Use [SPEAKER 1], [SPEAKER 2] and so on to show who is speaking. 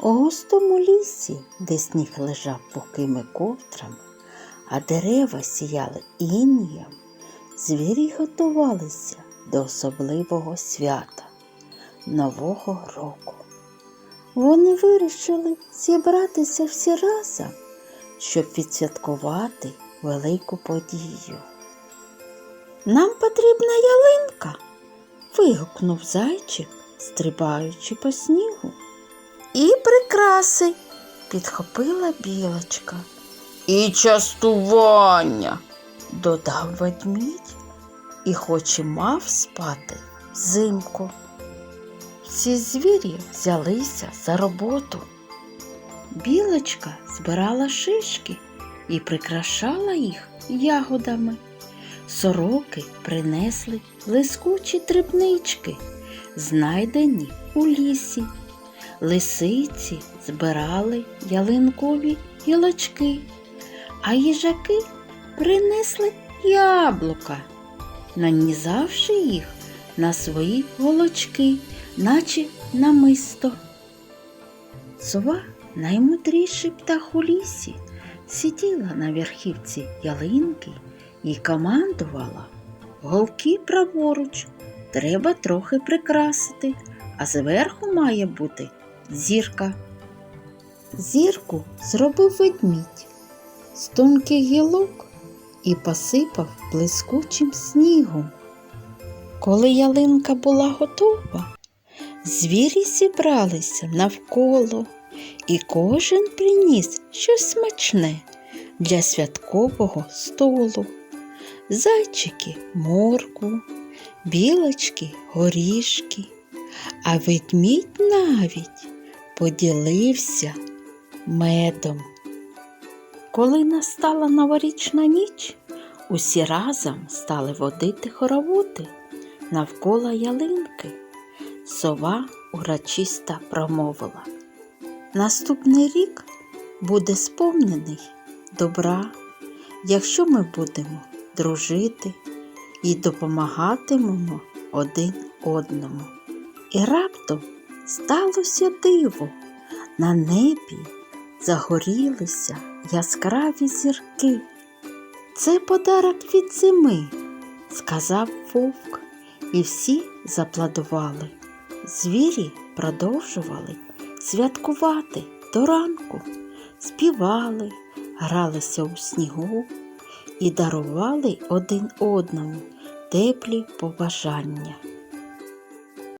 [SPEAKER 1] У густому лісі, де сніг лежав пухкими ковдрами, а дерева сіяли інієм, звірі готувалися до особливого свята Нового року. Вони вирішили зібратися всі разом, щоб відсвяткувати велику подію. Нам потрібна ялинка. вигукнув зайчик, стрибаючи по снігу. І прикраси, підхопила білочка. І частування, додав ведмідь, і хоч і мав спати взимку. Всі звірі взялися за роботу. Білочка збирала шишки і прикрашала їх ягодами. Сороки принесли блискучі дрібнички, знайдені у лісі. Лисиці збирали ялинкові гілочки, а їжаки принесли яблука, нанізавши їх на свої голочки, наче намисто. Сова, наймудріший птах у лісі, сиділа на верхівці ялинки і командувала. Голки праворуч треба трохи прикрасити, а зверху має бути зірка. Зірку зробив ведмідь з тонких гілок і посипав блискучим снігом. Коли ялинка була готова, звірі зібралися навколо, і кожен приніс щось смачне для святкового столу. Зайчики моркву, білочки горішки, а ведмідь навіть поділився медом. Коли настала новорічна ніч, усі разом стали водити хороводи навколо ялинки. Сова урочисто промовила. Наступний рік буде сповнений добра, якщо ми будемо дружити і допомагатимемо один одному. І раптом сталося диво. На небі загорілися яскраві зірки. Це подарок від зими, сказав вовк, і всі запладували. Звірі продовжували святкувати до ранку, співали, гралися у снігу і дарували один одному теплі побажання.